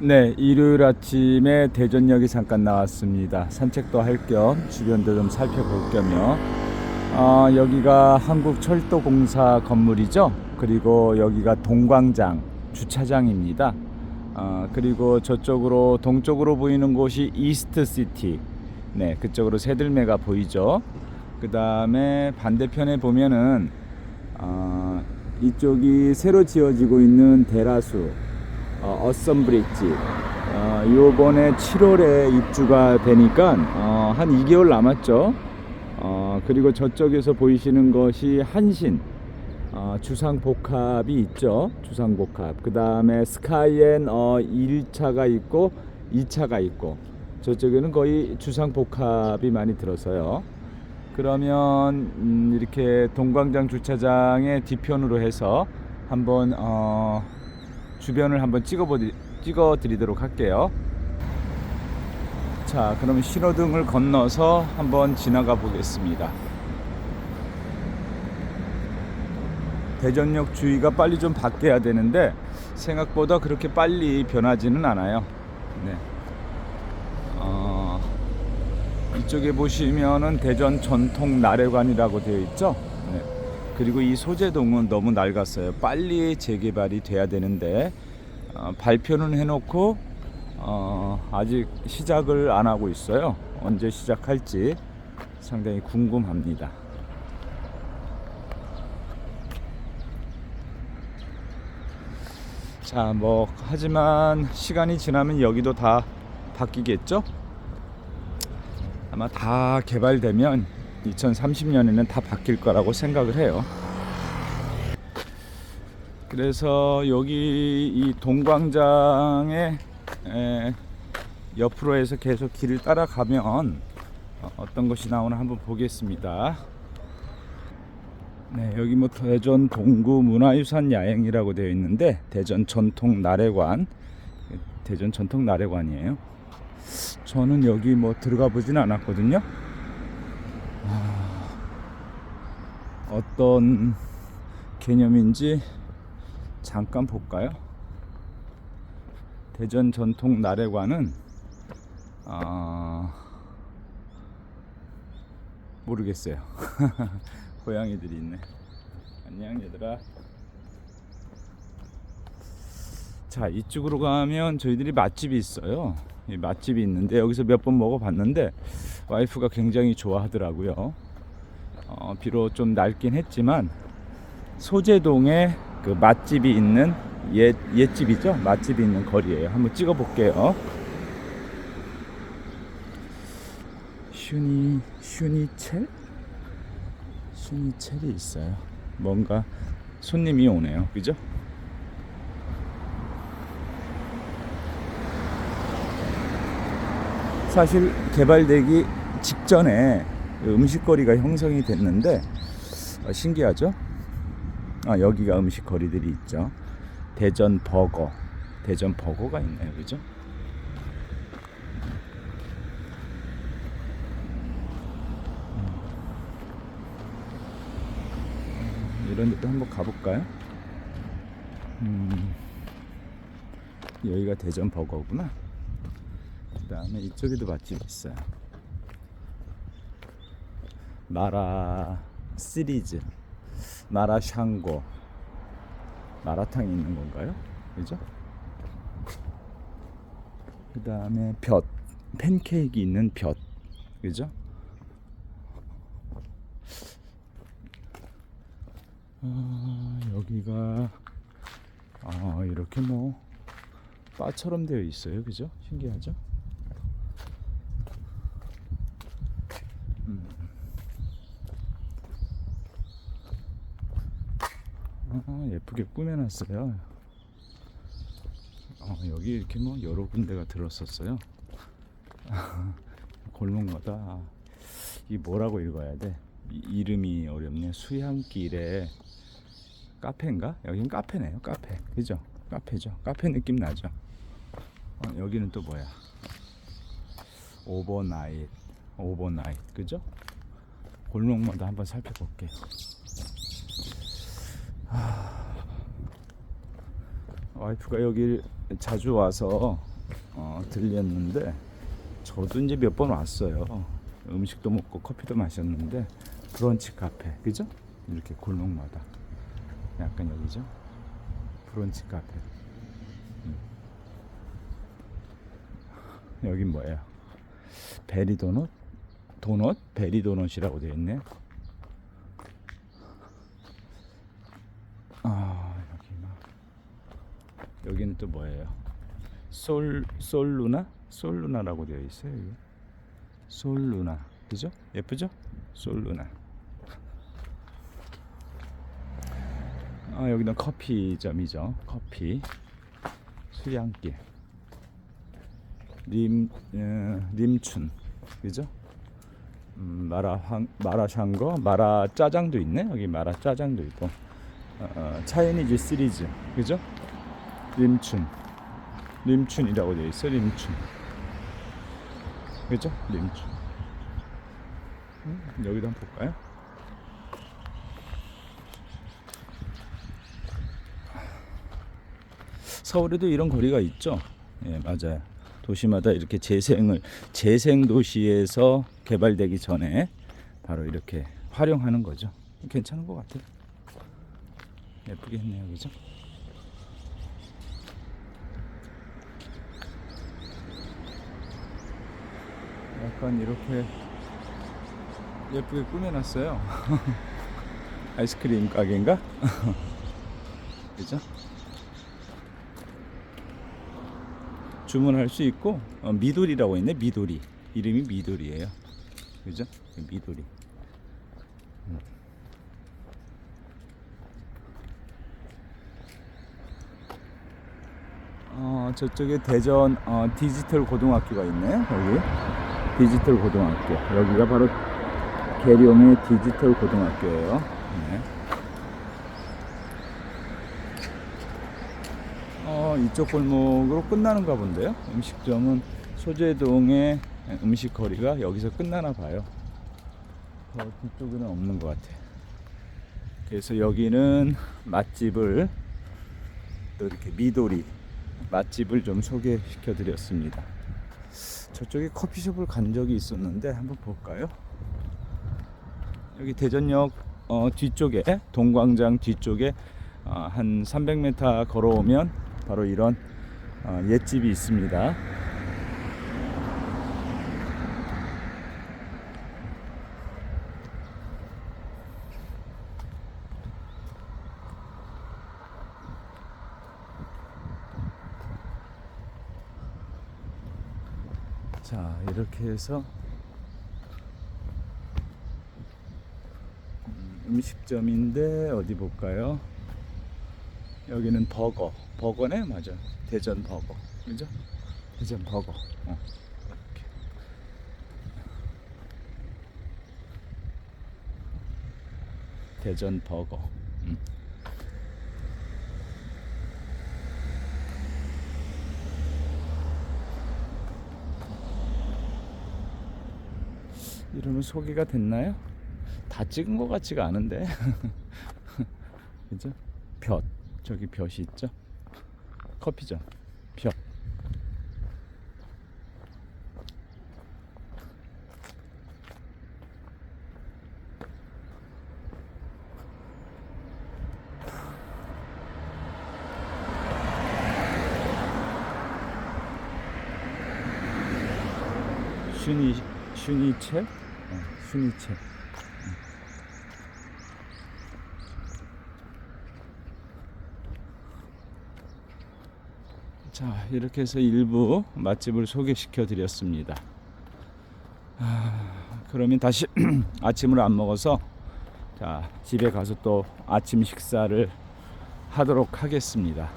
네, 일요일 아침에 대전역에 잠깐 나왔습니다. 산책도 할 겸 주변도 좀 살펴볼 겸요. 어, 여기가 한국철도공사 건물이죠. 그리고 여기가 동광장 주차장입니다. 어, 그리고 저쪽으로 동쪽으로 보이는 곳이 이스트 시티. 네, 그쪽으로 새들매가 보이죠. 그 다음에 반대편에 보면은 어, 이쪽이 새로 지어지고 있는 대라수 어, 어썸 브릿지. 어, 요번에 7월에 입주가 되니까 어, 한 2개월 남았죠. 어, 그리고 저쪽에서 보이시는 것이 한신. 어, 주상복합이 있죠. 주상복합. 그 다음에 스카이엔 어, 1차가 있고 2차가 있고. 저쪽에는 거의 주상복합이 많이 들어서요. 그러면 음, 이렇게 동광장 주차장의 뒤편으로 해서 한번 어, 주변을 한번 찍어보리, 찍어드리도록 할게요. 자, 그러면 신호등을 건너서 한번 지나가 보겠습니다. 대전역 주위가 빨리 좀 바뀌어야 되는데 생각보다 그렇게 빨리 변하지는 않아요. 네. 어, 이쪽에 보시면은 대전 전통 나래관이라고 되어 있죠. 네. 그리고 이 소재동은 너무 낡았어요. 빨리 재개발이 돼야 되는데 어, 발표는 해놓고 어, 아직 시작을 안 하고 있어요. 언제 시작할지 상당히 궁금합니다. 자, 뭐 하지만 시간이 지나면 여기도 다 바뀌겠죠? 아마 다 개발되면 2030년에는 다 바뀔 거라고 생각을 해요. 그래서 여기 이 동광장의 에, 옆으로 해서 계속 길을 따라가면 어, 어떤 것이 나오나 한번 보겠습니다. 네, 여기 뭐 대전 동구 문화유산 야행이라고 되어 있는데 대전 전통 나래관 대전 전통 나래관이에요. 저는 여기 뭐 들어가 보진 않았거든요. 아, 어떤 개념인지 잠깐 볼까요? 대전 전통 나래관은 아, 모르겠어요. 고양이들이 있네. 안녕 얘들아. 자 이쪽으로 가면 저희들이 맛집이 있어요. 이 맛집이 있는데 여기서 몇 번 먹어봤는데 와이프가 굉장히 좋아하더라고요. 어, 비록 좀 낡긴 했지만 소재동에 그 맛집이 있는 옛 옛집이죠. 맛집이 있는 거리예요. 한번 찍어 볼게요. 슈니 슈니첼 슈니첼이 있어요. 뭔가 손님이 오네요. 그죠? 사실 개발되기 직전에 음식거리가 형성이 됐는데 어, 신기하죠? 아, 여기가 음식거리들이 있죠. 대전 버거, 대전 버거가 있네요, 그죠? 음, 이런 데도 한번 가볼까요? 음, 여기가 대전 버거구나. 그 다음에 이쪽에도 맛집 있어요. 마라 시리즈, 마라 샹고, 마라탕이 있는 건가요? 그죠? 그 다음에 볕, 팬케이크 있는 볕, 그죠? 아, 여기가 아 이렇게 뭐 바처럼 되어 있어요, 그죠? 신기하죠? 아, 예쁘게 꾸며놨어요. 어, 여기 이렇게 뭐 여러 군데가 들었었어요. 골목마다 이 뭐라고 읽어야 돼? 이, 이름이 어렵네. 수향길에 카페인가? 여긴 카페네요. 카페. 그죠? 카페죠. 카페 느낌 나죠? 어, 여기는 또 뭐야? 오버나잇. 오버나잇. 그죠? 골목마다 한번 살펴볼게요. 와이프가 여기 자주 와서 어, 들렸는데 저도 이제 몇 번 왔어요. 음식도 먹고 커피도 마셨는데 브런치 카페 그죠? 이렇게 골목마다 약간 여기죠? 브런치 카페. 음. 여긴 뭐예요? 베리 도넛? 도넛? 베리 도넛이라고 되어 있네. 아 여기 막 여기는 또 뭐예요? 솔 솔루나? 솔루나라고 되어 있어요. 여기. 솔루나 그죠? 예쁘죠? 솔루나. 아 여기는 커피점이죠. 커피 수양길 림 어, 림춘 그죠? 음, 마라 황 마라샹궈 마라 짜장도 있네 여기 마라 짜장도 있고 어, 어, 차이니즈 시리즈 그죠? 림춘 림춘이라고 되어 있어 림춘 그죠? 림춘 음, 여기도 한번 볼까요? 서울에도 이런 거리가 있죠. 예, 맞아요. 도시마다 이렇게 재생을 재생 도시에서 개발되기 전에 바로 이렇게 활용하는 거죠. 괜찮은 것 같아요. 예쁘게 했네요, 그죠? 약간 이렇게 예쁘게 꾸며놨어요. 아이스크림 가게인가? 그죠? 주문할 수 있고 어, 미도리라고 있네 미도리 이름이 미도리예요 그죠 미도리 음. 어 저쪽에 대전 어, 디지털 고등학교가 있네 여기 디지털 고등학교 여기가 바로 계룡의 디지털 고등학교예요 네. 어, 이쪽 골목으로 끝나는가 본데요. 음식점은 소재동의 음식 거리가 여기서 끝나나 봐요. 어, 뒤쪽에는 없는 것 같아. 그래서 여기는 맛집을 또 이렇게 미도리 맛집을 좀 소개시켜 드렸습니다. 저쪽에 커피숍을 간 적이 있었는데 한번 볼까요? 여기 대전역 어, 뒤쪽에 동광장 뒤쪽에 어, 한 300m 걸어오면 바로 이런 어, 옛집이 있습니다. 자, 이렇게 해서 음, 음식점인데 어디 볼까요? 여기는 버거. 버거네? 맞아. 대전 버거. 그죠? 대전 버거. 어. 대전 버거. 음. 이러면 소개가 됐나요? 다 찍은 것 같지가 않은데. 그죠? 볕. 저기 볕이 있죠? 커피점. 볕. 슈니 슈니체? 어, 슈니체. 자, 이렇게 해서 일부 맛집을 소개시켜 드렸습니다. 아, 그러면 다시 아침을 안 먹어서 자, 집에 가서 또 아침 식사를 하도록 하겠습니다.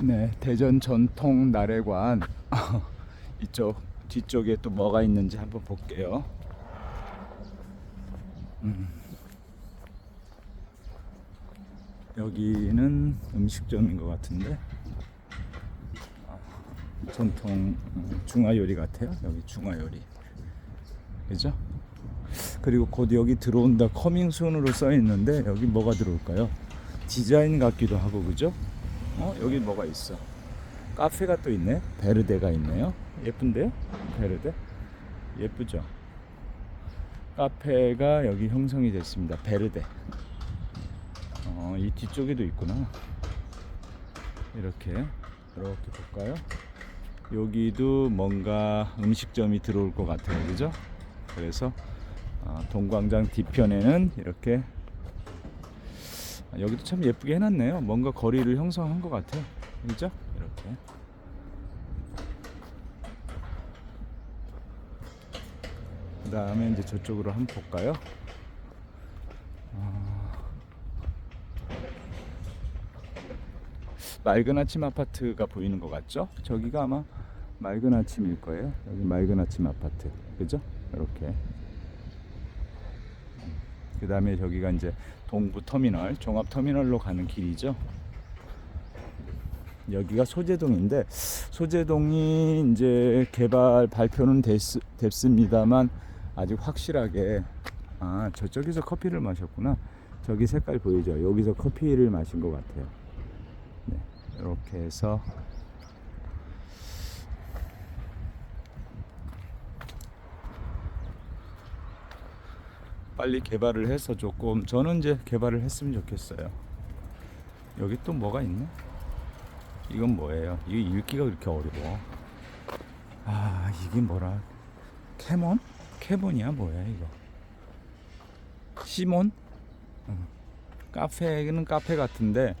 네, 대전 전통 나래관 이쪽 뒤쪽에 또 뭐가 있는지 한번 볼게요. 음. 여기는 음식점인 것 같은데 아, 전통 음, 중화 요리 같아요. 여기 중화 요리, 그죠? 그리고 곧 여기 들어온다 커밍 순으로 써 있는데 여기 뭐가 들어올까요? 디자인 같기도 하고 그죠? 어 여기 뭐가 있어? 카페가 또 있네. 베르데가 있네요. 예쁜데요? 베르데 예쁘죠? 카페가 여기 형성이 됐습니다. 베르데. 어, 이 뒤쪽에도 있구나. 이렇게 이렇게 볼까요? 여기도 뭔가 음식점이 들어올 것 같아요, 그죠? 그래서 어, 동광장 뒤편에는 이렇게 아, 여기도 참 예쁘게 해놨네요. 뭔가 거리를 형성한 것 같아요, 그죠? 이렇게. 다음에 이제 저쪽으로 한번 볼까요? 맑은 아침 아파트가 보이는 것 같죠? 저기가 아마 맑은 아침일 거예요. 여기 맑은 아침 아파트, 그죠? 이렇게. 그 다음에 저기가 이제 동부 터미널, 종합 터미널로 가는 길이죠. 여기가 소재동인데 소재동이 이제 개발 발표는 됐, 됐습니다만 아직 확실하게 아 저쪽에서 커피를 마셨구나. 저기 색깔 보이죠? 여기서 커피를 마신 것 같아요. 네, 이렇게 해서 빨리 개발을 해서 조금 저는 이제 개발을 했으면 좋겠어요. 여기 또 뭐가 있네? 이건 뭐예요? 이게 읽기가 그렇게 어려워. 아 이게 뭐라? 캐몬? 캐몬이야 뭐야 이거? 시몬? 어. 카페는 카페 같은데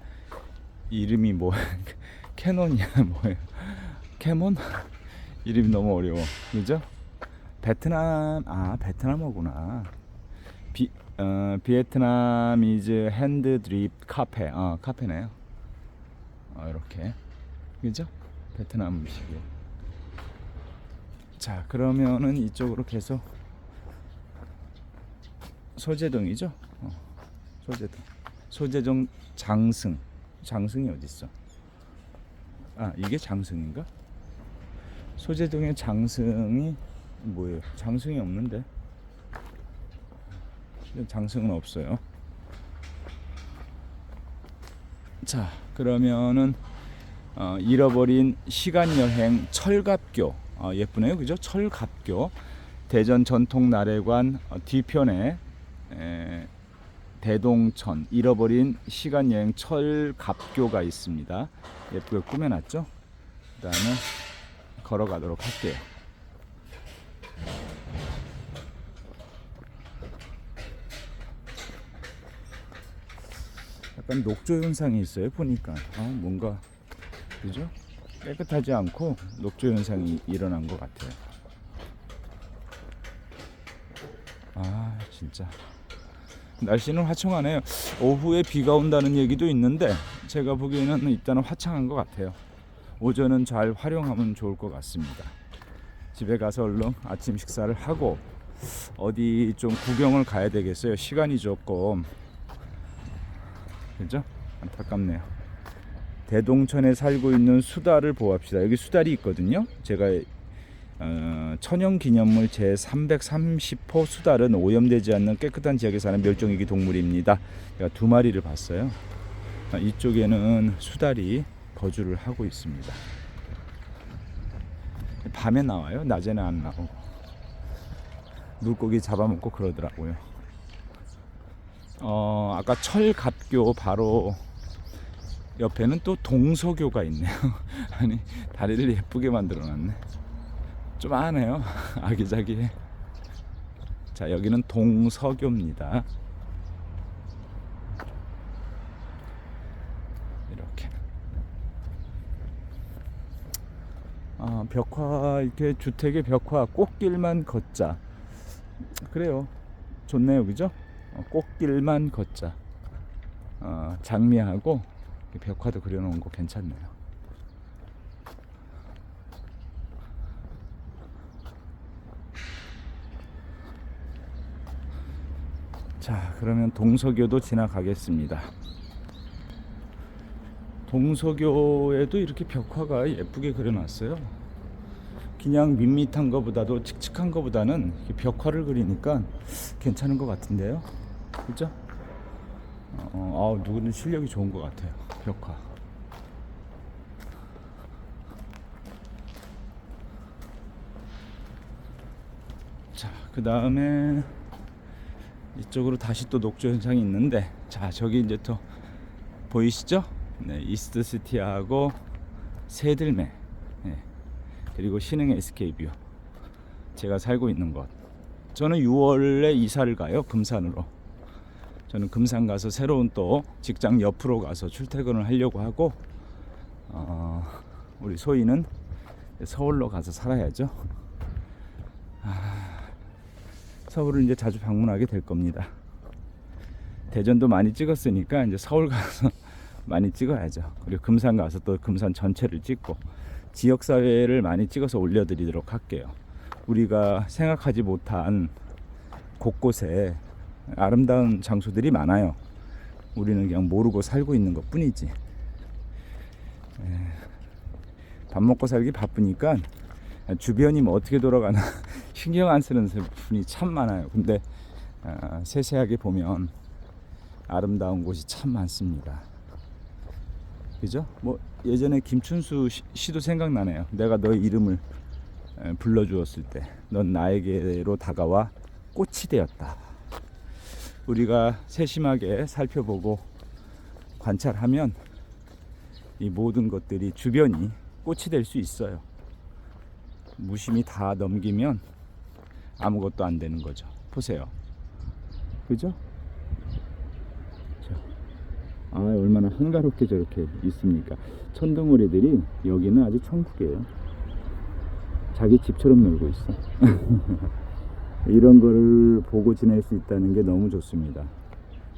이름이 뭐야? 캐논이야 뭐야? 캐몬? 이름이 너무 어려워. 그죠? 베트남 아 베트남어구나. 비 어, 비에트남 이즈 핸드 드립 카페. 어 카페네요. 어, 이렇게 그죠? 베트남 음식이. 자 그러면은 이쪽으로 계속 소재동이죠? 어, 소재동. 소재동 장승. 장승이 어디 있어? 아 이게 장승인가? 소재동의 장승이 뭐예요? 장승이 없는데. 장승은 없어요. 자, 그러면은 어, 잃어버린 시간 여행 철갑교 어, 예쁘네요, 그죠? 철갑교 대전 전통 나래관 어, 뒤편에 에, 대동천 잃어버린 시간 여행 철갑교가 있습니다. 예쁘게 꾸며놨죠? 그다음에 걸어가도록 할게요. 약간 녹조 현상이 있어요 보니까 아 뭔가 그죠 깨끗하지 않고 녹조 현상이 일어난 것 같아요. 아 진짜. 날씨는 화창하네요. 오후에 비가 온다는 얘기도 있는데 제가 보기에는 일단은 화창한 것 같아요. 오전은 잘 활용하면 좋을 것 같습니다. 집에 가서 얼른 아침 식사를 하고 어디 좀 구경을 가야 되겠어요. 시간이 조금. 그죠? 안타깝네요. 대동천에 살고 있는 수달을 보합시다. 여기 수달이 있거든요. 제가 어, 천연기념물 제 330호 수달은 오염되지 않는 깨끗한 지역에 사는 멸종위기 동물입니다. 제가 두 마리를 봤어요. 아, 이쪽에는 수달이 거주를 하고 있습니다. 밤에 나와요. 낮에는 안 나오고 물고기 잡아먹고 그러더라고요. 어, 아까 철갑교 바로 옆에는 또 동서교가 있네요. 아니, 다리를 예쁘게 만들어 놨네. 좀 아네요. 아기자기해. 자, 여기는 동서교입니다. 이렇게. 아, 벽화, 이렇게 주택의 벽화, 꽃길만 걷자. 그래요. 좋네요. 그죠? 어, 꽃길만 걷자. 어, 장미하고 벽화도 그려놓은 거 괜찮네요. 자, 그러면 동서교도 지나가겠습니다. 동서교에도 이렇게 벽화가 예쁘게 그려놨어요. 그냥 밋밋한 거보다도 칙칙한 거보다는 벽화를 그리니까 괜찮은 것 같은데요. 그죠? 어, 아, 누구는 실력이 좋은 것 같아요. 벽화. 자, 그 다음에 이쪽으로 다시 또 녹조 현상이 있는데, 자, 저기 이제 또 보이시죠? 네, 이스트 시티하고 새들매, 네, 그리고 신흥 SK뷰. 제가 살고 있는 곳. 저는 6월에 이사를 가요, 금산으로. 저는 금산 가서 새로운 또 직장 옆으로 가서 출퇴근을 하려고 하고 어, 우리 소희는 서울로 가서 살아야죠. 아, 서울을 이제 자주 방문하게 될 겁니다. 대전도 많이 찍었으니까 이제 서울 가서 많이 찍어야죠. 그리고 금산 가서 또 금산 전체를 찍고 지역 사회를 많이 찍어서 올려드리도록 할게요. 우리가 생각하지 못한 곳곳에 아름다운 장소들이 많아요. 우리는 그냥 모르고 살고 있는 것 뿐이지. 에, 밥 먹고 살기 바쁘니까 주변이 뭐 어떻게 돌아가나 신경 안 쓰는 분이 참 많아요. 근데 아, 세세하게 보면 아름다운 곳이 참 많습니다. 그죠? 뭐 예전에 김춘수 시- 시도 생각나네요. 내가 너의 이름을 에, 불러주었을 때, 넌 나에게로 다가와 꽃이 되었다. 우리가 세심하게 살펴보고 관찰하면 이 모든 것들이 주변이 꽃이 될 수 있어요. 무심히 다 넘기면 아무것도 안 되는 거죠. 보세요. 그죠? 자, 아, 얼마나 한가롭게 저렇게 있습니까? 천둥오리들이 여기는 아주 천국이에요. 자기 집처럼 놀고 있어. 이런 거를 보고 지낼 수 있다는 게 너무 좋습니다.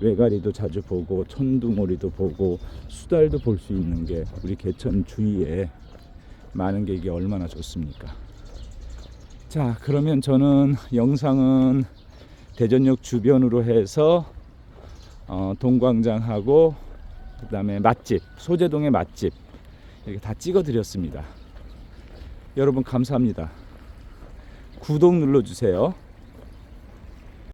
외가리도 자주 보고 천둥오리도 보고 수달도 볼 수 있는 게 우리 개천 주위에 많은 게 이게 얼마나 좋습니까? 자, 그러면 저는 영상은 대전역 주변으로 해서 어, 동광장하고 그다음에 맛집 소재동의 맛집 이렇게 다 찍어드렸습니다. 여러분 감사합니다. 구독 눌러주세요.